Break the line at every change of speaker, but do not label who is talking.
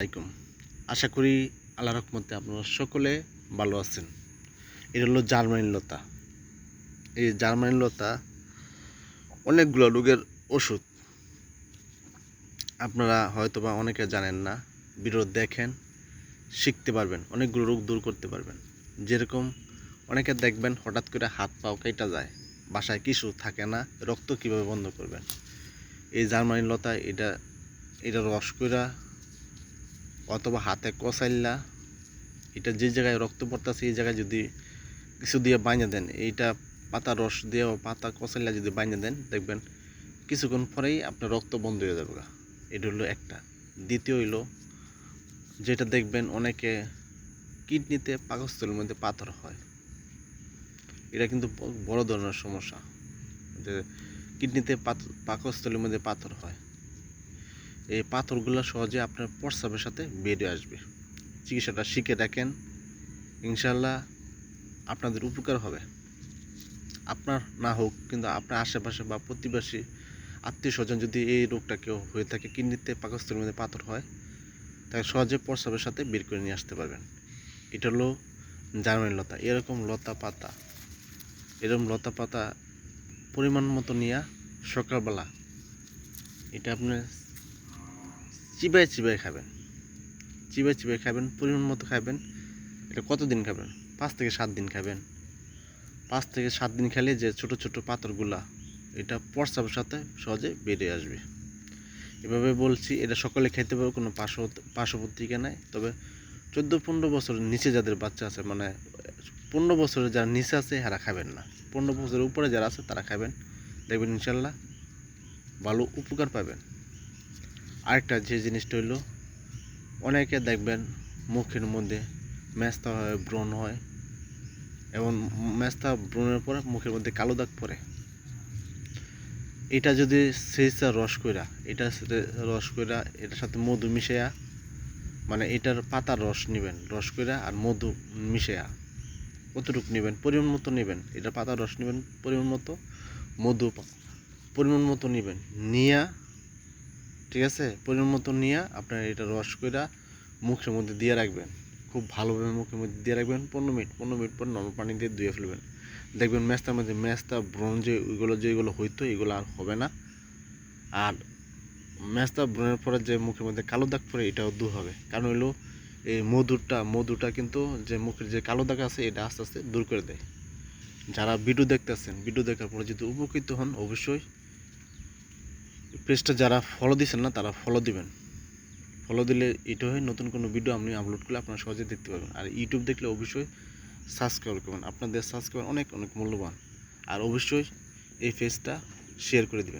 আলাইকুম। আশা করি আল্লাহ রহমতে আপনারা সকলে ভালো আছেন। এটা হলো জার্মানি লতা। এই জার্মানি লতা অনেকগুলো রোগের ওষুধ। আপনারা হয়তো বা অনেকে জানেন না, ভিডিও দেখেন, শিখতে পারবেন, অনেকগুলো রোগ দূর করতে পারবেন। যেরকম অনেকে দেখবেন হঠাৎ করে হাত পাও কেটে যায়, বাসায় কিছু থাকে না, রক্ত কীভাবে বন্ধ করবেন? এই জার্মানি লতা, এটা এটা রস কইরা অথবা হাতে কষাইল্লা এটা যে জায়গায় রক্ত পড়তেছে, এই জায়গায় যদি কিছু দিয়ে বাইনে দেন, এইটা পাতা রস দিয়ে বা পাতা কষাইল্লা যদি বাইনে দেন, দেখবেন কিছুক্ষণ পরেই আপনার রক্ত বন্ধ হয়ে যাবে। এটা হলো একটা। দ্বিতীয় হইল, যেটা দেখবেন অনেকে কিডনিতে পাকস্থলীর মধ্যে পাথর হয়। এটা কিন্তু বড় ধরনের সমস্যা। যে কিডনিতে পাকস্থলীর মধ্যে পাথর হয়। এই পাথরগুলো সহজে আপনার প্রস্রাবের সাথে বেরিয়ে আসবে। চিকিৎসাটা শিখে রাখেন ইনশাল্লাহ আপনাদের উপকার হবে। আপনার না হোক, কিন্তু আপনার আশেপাশে বা প্রতিবেশী আত্মীয় স্বজন যদি এই রোগটা কেউ হয়ে থাকে, কিডনিতে, পাকস্থলীর মধ্যে পাথর হয়, তাকে সহজে প্রস্রাবের সাথে বের করে নিয়ে আসতে পারবেন। এটা হলো জার্মানি লতা। এরকম লতা পাতা, এরকম লতা পাতা পরিমাণ মতো নিয়ে সকালবেলা, এটা আপনার চিবাই চিবাই খাবেন। চিবাই চিবাই খাবেন, পরিমাণ মতো খাবেন। এটা কতদিন খাবেন? পাঁচ থেকে সাত দিন খাবেন। পাঁচ থেকে সাত দিন খেলে যে ছোট ছোট পাথরগুলা, এটা প্রস্রাবের সাথে সহজে বেরিয়ে আসবে। এভাবে বলছি, এটা সকলে খেতে পারবে, কোনো পার্শ্ব পার্শ্বপত্রিকা নাই। তবে চোদ্দ পনেরো বছরের নিচে যাদের বাচ্চা আছে মানে পনেরো বছরের যারা নিচে আছে তারা খাবেন না। পনেরো বছরের উপরে যারা আছে, তারা খাবেন। দেখবেন ইনশাল্লাহ ভালো উপকার পাবেন। আরেকটা যে জিনিসটা হইল, অনেকে দেখবেন মুখের মধ্যে মেস্তা হয়, ব্রণ হয়, এবং মেস্তা ব্রণের পরে মুখের মধ্যে কালো দাগ পড়ে। এটা যদি সেইসা রস কইরা এটা রস কইরা, এটার সাথে মধু মিশাইয়া মানে এটার পাতার রস নেবেন, রস কইরা আর মধু মিশাইয়া কতটুকু নেবেন, পরিমাণ মতো নেবেন, এটা পাতার রস নেবেন পরিমাণ মতো, মধু পরিমাণ মতো নেবেন, নিয়া ঠিক আছে? পরিমাণ মতো নিয়ে আপনার এটা রস কইরা মুখের মধ্যে দিয়ে রাখবেন। খুব ভালোভাবে মুখের মধ্যে দিয়ে রাখবেন। পনেরো মিনিট পনেরো মিনিট পর নর্মাল পানি দিয়ে ধুয়ে ফেলবেন। দেখবেন ম্যাচটার মধ্যে ম্যাচটা ব্রণ যে ওইগুলো যেগুলো হইতো, এগুলো আর হবে না। আর ম্যাচটা ব্রণের পরে যে মুখের মধ্যে কালো দাগ পড়ে, এটাও দূর হবে। কারণ হইল এই মধুরটা, মধুটা কিন্তু যে মুখের যে কালো দাগ আছে, এটা আস্তে আস্তে দূর করে দেয়। যারা ভিডিও দেখতেছেন, ভিডিও দেখার পরে যদি উপকৃত হন, অবশ্যই পেজটা যারা ফলো দিচ্ছেন না, তারা ফলো দিবেন। ফলো দিলে এটা হয় নতুন কোনো ভিডিও আপনি আপলোড করলে আপনারা সহজে দেখতে পাবেন। আর ইউটিউব দেখলে অবশ্যই সাবস্ক্রাইব করবেন। আপনাদের সাবস্ক্রাইব অনেক অনেক মূল্যবান। আর অবশ্যই এই পেজটা শেয়ার করে দিবেন।